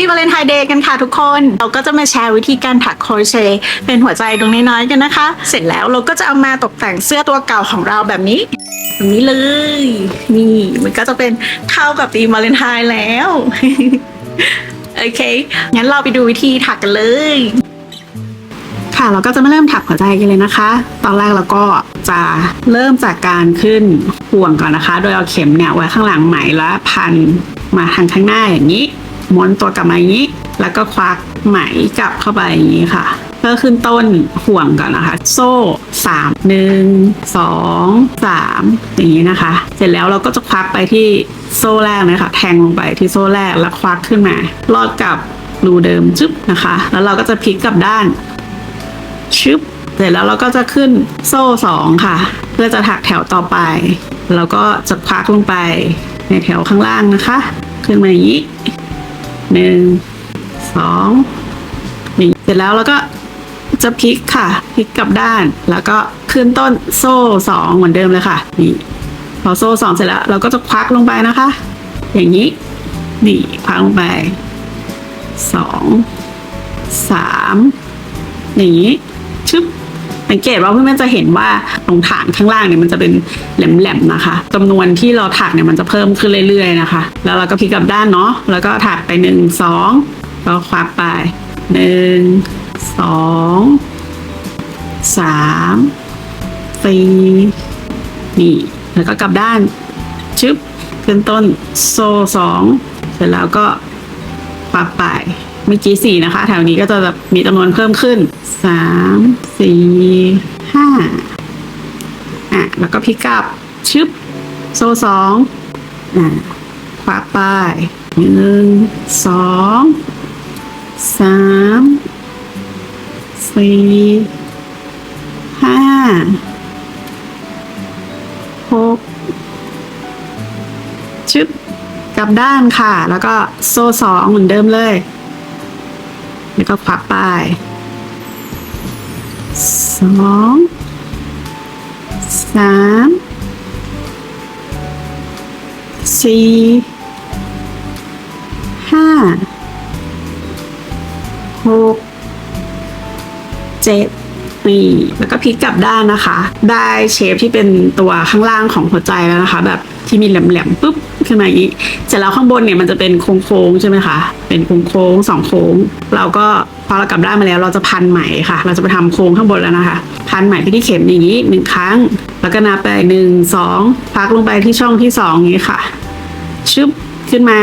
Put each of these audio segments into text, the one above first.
ปี้วาเลนไทน์เดย์กันค่ะทุกคน เราก็จะมาแชร์วิธีการถักโครเชต์เป็นหัวใจดวงน้อยๆกันนะคะ เสร็จแล้วเราก็จะเอามาตกแต่งเสื้อตัวเก่าของเราแบบนี้แบบนี้เลย นี่มันก็จะเป็นเข้ากับธีมวาเลนไทน์แล้วโอเค งั้นเราไปดูวิธีถักกันเลย ค่ะ เราก็จะมาเริ่มถักหัวใจกันเลยนะคะ ตอนแรกเราก็จะเริ่มจากการขึ้นห่วงก่อนนะคะ โดยเอาเข็มเนี่ยไว้ข้างหลังไหมแล้วพันมาทางข้างหน้าอย่างนี้ ม้วนตัวกลับมาอย่างนี้ แล้วก็ควักไหมกลับเข้าไปอย่างนี้ค่ะเพื่อขึ้นต้นห่วงก่อนนะคะ โซ่สามหนึ่งสองสามอย่างนี้นะคะ เสร็จแล้วเราก็จะควักไปที่โซ่แรกเลยค่ะแทงลงไปที่โซ่แรกแล้วควักขึ้นมา ลอดกับรูเดิมจึ๊บนะคะ แล้วเราก็จะพลิกกลับด้านชึบเสร็จแล้วเราก็จะขึ้นโซ่สองค่ะ เพื่อจะถักแถวต่อไป แล้วก็จะควักลงไปในแถวข้างล่างนะคะ ขึ้นมาอย่างนี้ หนึ่งสองนี่เสร็จแล้วเราก็จะพลิกค่ะพลิกกลับด้าน แล้วก็ขึ้นต้นโซ่สองเหมือนเดิมเลยค่ะ นี่พอโซ่สองเสร็จแล้ว เราก็จะควักลงไปนะคะ อย่างนี้ นี่ควักลงไปสองสามอย่างนี้ชึบ สังเกตว่าเพื่อนๆจะเห็นว่าตรงฐานข้างล่างเนี่ยมันจะเป็นแหลมๆนะคะจำนวนที่เราถักเนี่ยมันจะเพิ่มขึ้นเรื่อยๆนะคะ แล้วเราก็พลิกกลับด้านเนาะแล้วก็ถักไปหนึ่งสองก็ควักไปหนึ่งสองสามสี่นี่แล้วก็กลับด้านชึบขึ้นต้นโซ่สองเสร็จแล้วก็ควักไป เมื่อกี้สี่นะคะ แถวนี้ก็จะแบบมีจำนวนเพิ่มขึ้นสามสี่ห้าอะแล้วก็พลิกกลับชึบโซ่สองอะควักไปหนึ่งสองสามสี่ห้าหกชึบกลับด้านค่ะ แล้วก็โซ่สองเหมือนเดิมเลย แล้วก็ควักไปสองสามสี่ห้าหกเจ็ดนี่แล้วก็พลิกกลับด้านนะคะ ได้เชฟที่เป็นตัวข้างล่างของหัวใจแล้วนะคะ แบบที่มีแหลมๆปุ๊บ ขึ้นมาอย่างนี้เสร็จแล้วข้างบนเนี่ยมันจะเป็นโค้งๆใช่ไหมคะเป็นโค้งๆสองโค้ง เราก็พอเรากลับด้านมาแล้วเราจะพันไหมค่ะ เราจะไปทำโค้งข้างบนแล้วนะคะ พันไหมไปที่เข็มอย่างนี้หนึ่งครั้ง แล้วก็นับไปหนึ่งสองพักลงไปที่ช่องที่สองอย่างนี้ค่ะชึบขึ้นมา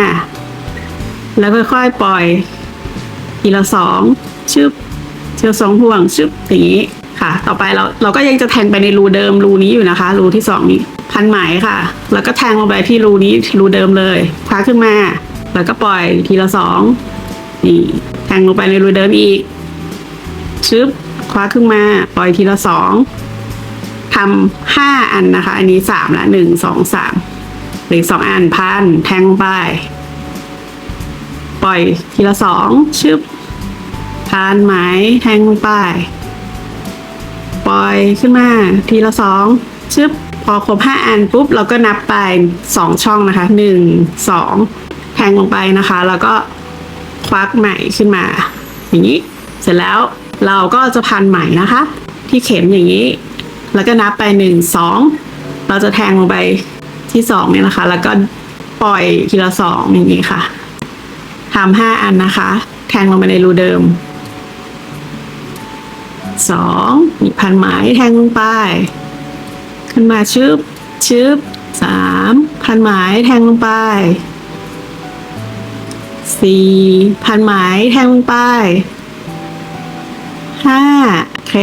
แล้วค่อยๆปล่อยทีละสองชึบเชือกสองห่วงชึบอย่างนี้ ค่ะ ต่อไปเราเราก็ยังจะแทงไปในรูเดิมรูนี้อยู่นะคะ รูที่สองนี้พันไหมค่ะ แล้วก็แทงลงไปที่รูนี้รูเดิมเลยคว้าขึ้นมา แล้วก็ปล่อยทีละสองนี่แทงลงไปในรูเดิมอีกชึบคว้าขึ้นมาปล่อยทีละสองทำห้าอันนะคะ อันนี้สามละหนึ่งสองสามหลือสองอันพันแทงลงไป ปล่อยทีละสองชึบทานไหมแทงลงไป ปล่อยขึ้นมา ทีละสองชึบพอครบห้าอันปุ๊บ เราก็นับไปสองช่องนะคะหนึ่งสองแทงลงไปนะคะ แล้วก็ควักไหมขึ้นมา อย่างนี้ เสร็จแล้วเราก็จะพันไหมนะคะ ที่เข็มอย่างนี้ แล้วก็นับไปหนึ่งสองเราจะแทงลงไปที่สองเนี่ยนะคะ แล้วก็ปล่อยทีละสองอย่างนี้ค่ะทำห้าอันนะคะ แทงลงไปในรูเดิม สองมีพันไหมแทงลงไป ขึ้นมาชึบชึบสามพันไหมแทงลงไปสี่พันไหมแทงลงไปห้าโอเค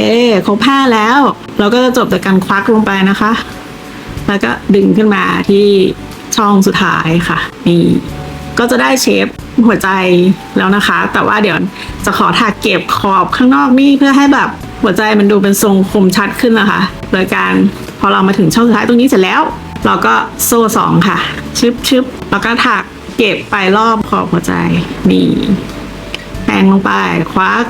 ครบห้าแล้ว เราก็จะจบจากการควักลงไปนะคะ แล้วก็ดึงขึ้นมาที่ช่องสุดท้ายค่ะนี่ก็จะได้เชฟหัวใจแล้วนะคะ แต่ว่าเดี๋ยวจะขอถักเก็บขอบข้างนอกนี่เพื่อให้แบบ หัวใจมันดูเป็นทรงคมชัดขึ้นนะคะโดยการพอเรามาถึงช่องสุดท้ายตรงนี้เสร็จแล้ว เราก็โซ่สองค่ะ ชึบชึบแล้วก็ถักเก็บไปรอบขอบหัวใจนี่แทงลงไปควัก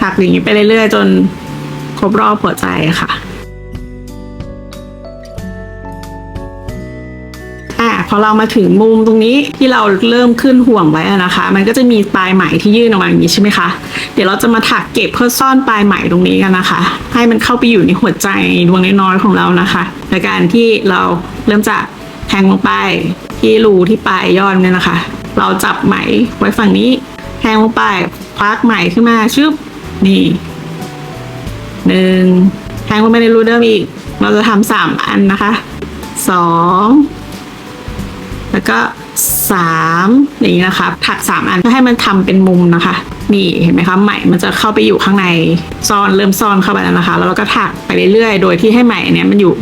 ถักอย่างนี้ไปเรื่อยๆ จนครบรอบหัวใจค่ะ อเรามาถึงมุมตรงนี้ที่เราเริ่มขึ้นห่วงไว้นะคะ มันก็จะมีปลายไหมที่ยื่นออกมาอย่างนี้ใช่ไหมคะ เดี๋ยวเราจะมาถักเก็บเพื่อซ่อนปลายไหมตรงนี้กันนะคะ ให้มันเข้าไปอยู่ในหัวใจดวงน้อยๆของเรานะคะโดยการที่เราเริ่มจากแทงลงไปที่รูที่ปลายยอดเนี่ยนะคะ เราจับไหมไว้ฝั่งนี้แทงลงไปควักไหมขึ้นมาชึบนี่หนึ่งแทงลงไปในรูเดิมอีก เราจะทำสามอันนะคะสอง แล้วก็สามอย่างนี้นะคะถักสามอันเพื่อให้มันทำเป็นมุมนะคะ นี่เห็นไหมคะไหมมันจะเข้าไปอยู่ข้างในซ่อนเริ่มซ่อนเข้าไปแล้วนะคะ แล้วเราก็ถักไปเรื่อยๆ โดยที่ให้ไหมเนี้ยมันอยู่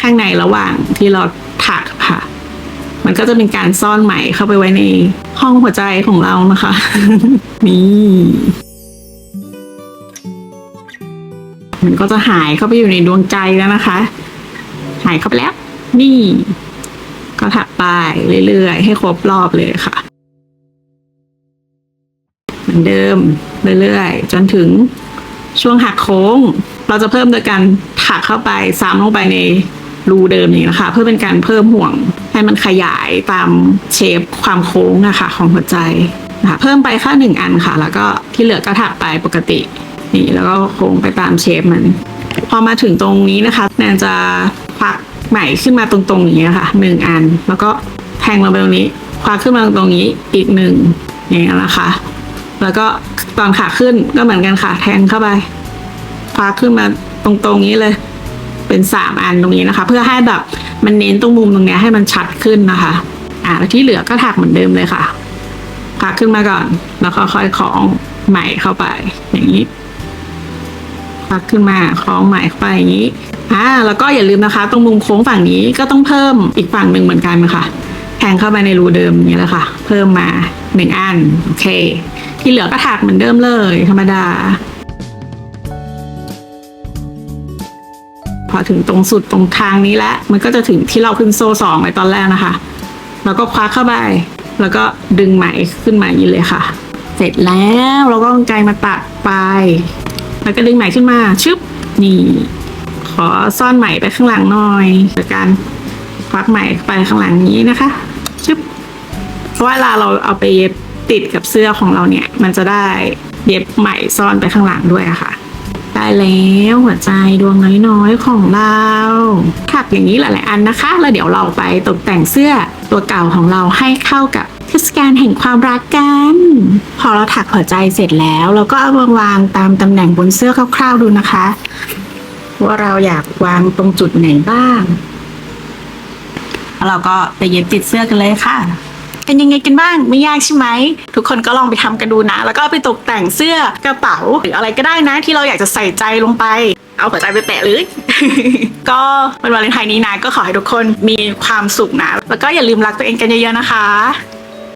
ข้างในระหว่างที่เราถักค่ะ มันก็จะเป็นการซ่อนไหมเข้าไปไว้ในห้องหัวใจของเรานะคะ นี่มันก็จะหายเข้าไปอยู่ในดวงใจแล้วนะคะ หายเข้าไปแล้ว นี่ ถักไปเรื่อยๆ ให้ครบรอบเลยค่ะ เหมือนเดิมเรื่อยๆ จนถึงช่วงหักโค้ง เราจะเพิ่มโดยการถักเข้าไปซ้ำลงไปในรูเดิมนี้นะคะ เพื่อเป็นการเพิ่มห่วงให้มันขยายตามเชฟความโค้งนะคะของหัวใจนะคะเพิ่มไปแค่หนึ่งอันค่ะ แล้วก็ที่เหลือก็ถักไปปกติ นี่แล้วก็โค้งไปตามเชฟมัน พอมาถึงตรงนี้นะคะ แนนจะควัก ไหม่ขึ้นมาตรงๆอย่างนี้ยค่ะหนึ่งอัน แล้วก็แทงลงไปตรงนี้ควักขึ้นมาตรงนี้อีกหนึ่งอย่างนี้ยนะคะ แล้วก็ตอนขาขึ้นก็เหมือนกันค่ะ แทงเข้าไปควักขึ้นมาตรงๆนี้เลย เป็นสามอันตรงนี้นะคะ เพื่อให้แบบมันเน้นตรงมุมตรงนี้ให้มันชัดขึ้นนะคะ อ่าแล้วที่เหลือก็ถักเหมือนเดิมเลยค่ะควักขึ้นมาก่อน แล้วก็ค่อยคล้องไหม่เข้าไป อย่างนี้พักขึ้นมาคล้องไหมเข้าไปอย่างนี้ อ่าแล้วก็อย่าลืมนะคะ ตรงมุมโค้งฝั่งนี้ก็ต้องเพิ่มอีกฝั่งหนึ่งเหมือนกันนะคะแทงเข้าไปในรูเดิมอย่างนี้แหละค่ะ เพิ่มมาหนึ่งอันโอเค ที่เหลือก็ถักเหมือนเดิมเลยธรรมดา พอถึงตรงสุดตรงทางนี้แล้วมันก็จะถึงที่เราขึ้นโซ่สองไว้ตอนแรกนะคะ แล้วก็คว้าเข้าไป แล้วก็ดึงไหมขึ้นมาอย่างนี้เลยค่ะ เสร็จแล้วเราก็เอากรรไกมาตัดไปแล้วก็ดึงไหมขึ้นมาชึบนี่ ขอซ่อนไหมไปข้างหลังหน่อยโดยการควักไหมไปข้างหลังนี้นะคะชึบเพราะว่าเวลาเราเอาไปเย็บติดกับเสื้อของเราเนี่ย มันจะได้เย็บไหมซ่อนไปข้างหลังด้วยอะค่ะได้แล้วหัวใจดวงน้อยๆของเราถักอย่างนี้หลายๆอันนะคะ แล้วเดี๋ยวเราไปตกแต่งเสื้อตัวเก่าของเราให้เข้ากับเทศกาลแห่งความรักกัน พอเราถักหัวใจเสร็จแล้ว เราก็เอามาวางตามตำแหน่งบนเสื้อคร่าวๆดูนะคะ ว่าเราอยากวางตรงจุดไหนบ้าง แล้วเราก็ไปเย็บติดเสื้อกันเลยค่ะ เป็นยังไงกันบ้างไม่ยากใช่ไหม ทุกคนก็ลองไปทำกันดูนะ แล้วก็ไปตกแต่งเสื้อกระเป๋าหรืออะไรก็ได้นะ ที่เราอยากจะใส่ใจลงไป เอาหัวใจไปแปะเลย ก็วันวาเลนไทน์นี้นะก็ขอให้ทุกคนมีความสุขนะ แล้วก็อย่าลืมรักตัวเองกันเยอะๆนะคะ